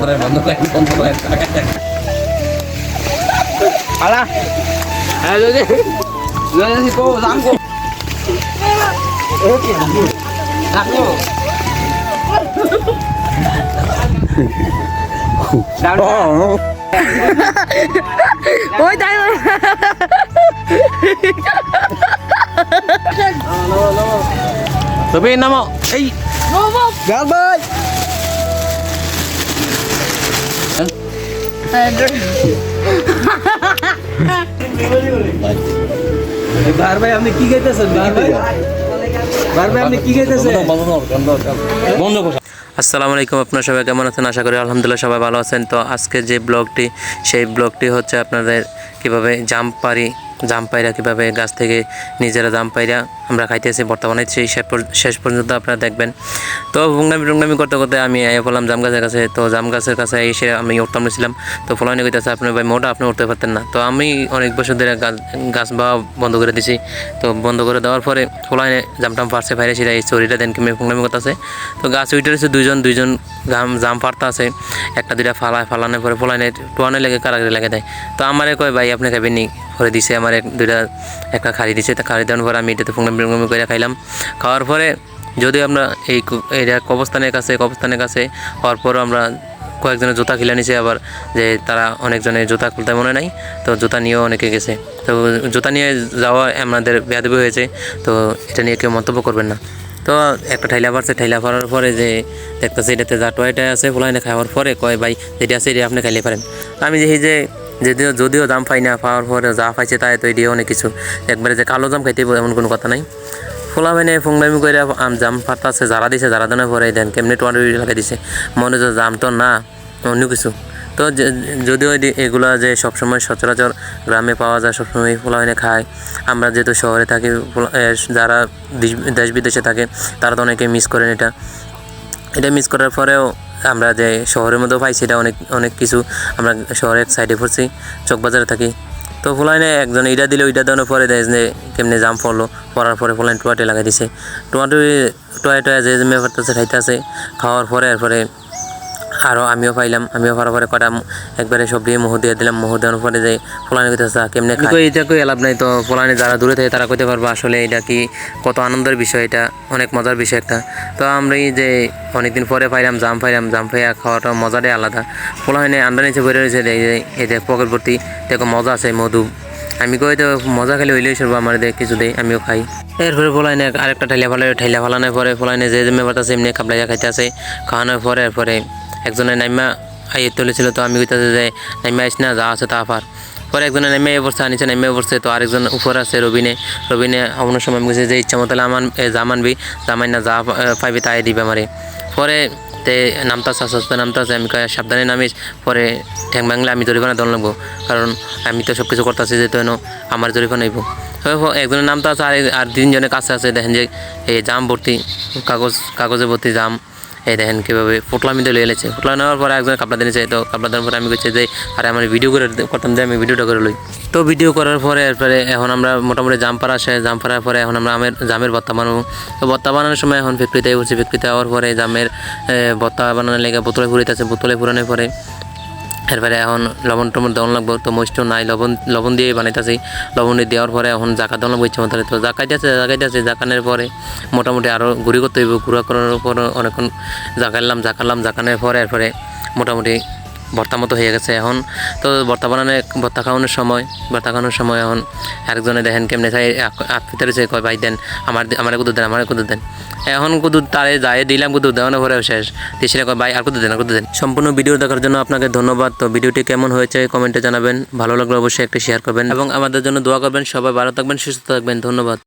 করে বন্ধ করে বন্ধ করে আলা হ্যাঁ যদি যদি কো দাম কো রাখো ওই তাই তবে নামো এই গাল ভাই আসসালামু আলাইকুম, আপনার সবাই কেমন আছেন? আশা করি আলহামদুলিল্লাহ সবাই ভালো আছেন। তো আজকে যে ব্লগটি, সেই ব্লগটি হচ্ছে আপনাদের কীভাবে জাম্প পারি জাম গাছ থেকে নিজেরা জাম আমরা খাইতেছি। বর্তমানে সেই শেষ পর্যন্ত আপনারা দেখবেন। তো ভুঙ্গামি টুঙ্গামি করতে করতে আমি এ বললাম জাম গাছের কাছে, তো জাম গাছের কাছে এসে আমি উঠতাম নিয়েছিলাম তো ফলানি কইতেছে আপনি ভাই মোটা, আপনি উঠতে পারতেন না। তো আমি অনেক বছর ধরে গাছ বা বন্ধ করে দিছি। তো বন্ধ করে দেওয়ার পরে ফলাইনে জামটাম ফার্সে ফাইরে সেটা এই চরিটা দেন কিমে ফুঙ্গামি করতেছে। তো গাছ রয়েছে দুইজন দুইজন গাম, জাম ফাড়তে আছে। একটা দুইটা ফালায়, ফালানোর পরে ফলাইনে টোয়ানে লেগে কারাগারে লেগে দেয়। তো আমারে কয়, ভাই, আপনি খাবেন নি? করে দিছে আমার এক দুইটা, একটা খাড়ি দিছে। তা খাড়ি দেওয়ার পরে আমি এটাতে ফুঙ্গামি ফুঙ্গামি করে খাইলাম। খাওয়ার পরে যদি আমরা এই এটা কবস্থানের কাছে কবস্থানের কাছে হওয়ার পরও আমরা কয়েকজনের জুতা কিনে নিছে আবার যে তারা অনেকজনের জুতা খুলতে মনে নাই, তো জুতা নিয়েও অনেকে গেছে। তো জুতা নিয়ে যাওয়া আমাদের বেয়াদবি হয়েছে, তো এটা নিয়ে কেউ মন্তব্য করবেন না। তো একটা ঠাইলা পারছে ঠাইলা পারার পরে যে দেখতেছে এটাতে যা টয়টা আছে ফুলাইনে খাওয়ার পরে কয়, ভাই, যেটা আছে এটা আপনি খাইলে পারেন। আমি দেখি যে যদিও যদিও দাম পাই না, পাওয়ার পরে যা পাইছে তাই তো এটিও অনেক কিছু। একবারে যে কালো জাম খাইতে এমন কোনো কথা নাই। ফোলা মানে ফুংলামি করে আম জাম ফাটাছে যারা দিছে যারা দানের পরে দেন, কেমনি টোয়ারি লাগাই দিছে? মনে হচ্ছে জাম তো না, অন্য কিছু। তো যদিও এগুলা যে সবসময় সচরাচর গ্রামে পাওয়া যায়, সবসময় ফোলা এনে খায়। আমরা যেহেতু শহরে থাকি যারা দেশ- দেশ বিদেশে থাকে, তারা তো অনেকে মিস করেন এটা। এটা মিস করার পরেও আমরা যে শহরের মধ্যেও পাইছি এটা অনেক অনেক কিছু আমরা শহরের সাইডে পড়ছি, চকবাজারে থাকি। তো ফুলাইনে একজন ইটা দিলে ওইটা দেওয়ার পরে দেয় যে কেমনি জাম পড়ল। পড়ার পরে ফুলাইন টোয়াটে লাগাই দিছে। টোয়াটে টোয়া টোয়া যে মেয়ে খাইতে আছে, খাওয়ার পরে এরপরে আরও আমিও পাইলাম আমিও পাওয়ার পরে কটা একবারে সব দিয়ে মোহ দিয়ে দিলাম মোহ দেওয়ার পরে যে ফুলানি কইতেছে কেমনে খাই এটা কই লাভ নাই তো ফুলানি যারা দূরে থাকে তারা কইতে পারব আসলে এটা কি কত আনন্দের বিষয় এটা অনেক মজার বিষয় একটা। তো আমরা এই যে অনেকদিন পরে পাইলাম জাম পাইলাম জাম পাইয়া খাওয়াটা মজাটাই আলাদা। ফুলানি আন্ডা নিচে বেরো রয়েছে এই যে পকেট ভর্তি দেখো মজা আছে মধু। আমি কই তো মজা খেলে হইলেই সরবো আমার দেখ কিছু দেই আমিও খাই। এরপরে ফলাইনে আরেকটা ঠাইলা ফালাই ঠাইলা ফালানোর পরে ফলাইনে যে যে মেবার আছে এমনি কাপড়াইয়া খাইতে আছে খাওয়ানোর পরে এরপরে একজনের নাইমা আইয়ে তুলেছিল, তো আমি কইতাছে যে, নাইমা আইস না, যা আছে তা পার। পরে একজনের নেমে বসছে নিচে নেমে বসছে, তো আরেকজন উপরে আছে রবিনে। রবিনে অন্য সময় কইছে যে, ইচ্ছা মতো আমান জাম আনবি জামাই না, যা পাইবি তাই দিবে আমারে। পরে তে নামতাছে আস্তে আস্তে নামতাছে আমি সাবধানে নামিস। পরে ঠ্যাং ভাঙলে আমি জরিমানা দল লাগবো কারণ আমি তো সব কিছু করতেছি যে তো আমার জরিমানা হইব। একজনের নামটা আছে, আর আর তিনজনের কাছে আছে, দেখেন যে, এই জাম ভর্তি, কাগজ, কাগজে ভর্তি জাম। এই দেখেন কীভাবে পোটলামি দিয়ে এলেছে। পোটলা নেওয়ার পরে একজন কাপড়া দিয়েছে তো কাপড়া দেওয়ার পরে আমি করছি যে, আরে আমার ভিডিও করে করতাম যে, আমি ভিডিওটা করে লই। তো ভিডিও করার পরে এরপরে এখন আমরা মোটামুটি জাম্পার আসে, জাম পাড়ার পরে এখন আমরা আমের, জামের ভত্তা বানাবো। তো ভত্তা বানানোর সময় এখন ফ্যাক্টরিতে উঠছি ফ্যাক্টরিতে হওয়ার পরে জামের বত্তা বানানোর লেগে বোতলে ফুরিতেছে বোতলে ফুরানোর পরে এরপরে এখন লবণ টবণ দেওয়া লাগবো, তো মরিচ নাই, লবণ লবণ দিয়ে বানাইতেছি। লবণ দেওয়ার পরে এখন জাকা দেওয়া লাগবো ইচ্ছা মতো। তো জাকাইতেছে দিয়েছে জাকানের পরে মোটামুটি আরও ঘুরি করতে হইব। ঘুরা করার পর অনেকক্ষণ জাকাইলাম জাকালাম জাকানের পরে, এরপরে মোটামুটি ভর্তা মতো হয়ে গেছে এখন। তো ভর্তা বানানো ভর্তা খাওয়ানোর সময় ভর্তা খাওয়ানোর সময় এখন আরেকজনে দেখেন কেমনে চাই আত্মীয় সে কয়, ভাই দেন, আমার আমার কুদুর দেন, আমার কুদুর দেন। এখন কুদুর তারে যায় দিলাম কুদুর দেওয়ানোর পরে শেষ। তিসিরা কয়, ভাই, আর কুদুর দেন, আর কুদুর দেন। সম্পূর্ণ ভিডিও দেখার জন্য আপনাকে ধন্যবাদ। তো ভিডিওটি কেমন হয়েছে কমেন্টে জানাবেন। ভালো লাগলে অবশ্যই একটি শেয়ার করবেন এবং আমাদের জন্য দোয়া করবেন। সবাই ভালো থাকবেন, সুস্থ থাকবেন। ধন্যবাদ।